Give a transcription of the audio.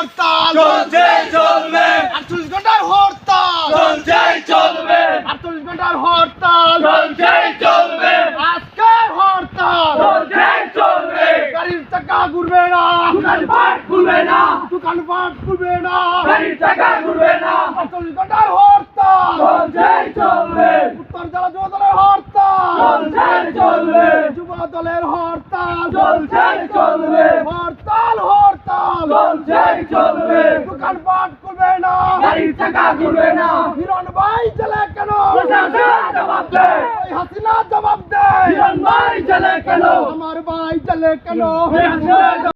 হরতাল। চলছে চলবে। আটচল্লিশ ঘণ্টার হরতাল। চলছে চলবে। আটচল্লিশ ঘণ্টার হরতাল। চলছে চলবে। আজকে হরতাল। চলছে চলবে। গাড়ির চাকা ঘুরবে না। দোকান পাট খুলবে না। দোকান পাট খুলবে না। গাড়ির চাকা ঘুরবে না। আটচল্লিশ ঘণ্টার হরতাল। চলছে চলবে। উত্তর জেলা যুব দলের হরতাল। চলছে চলবে। যুব দলের হরতাল। চলছে চলবে। চলবে। দোকানপাট খুলবে না। গাড়ির চাকা ঘুরবে না। হিরণ ভাই চলে কেন? জবাব দে হাসিনা জবাব দে হিরণ ভাই চলে কেন? আমার ভাই চলে কেন?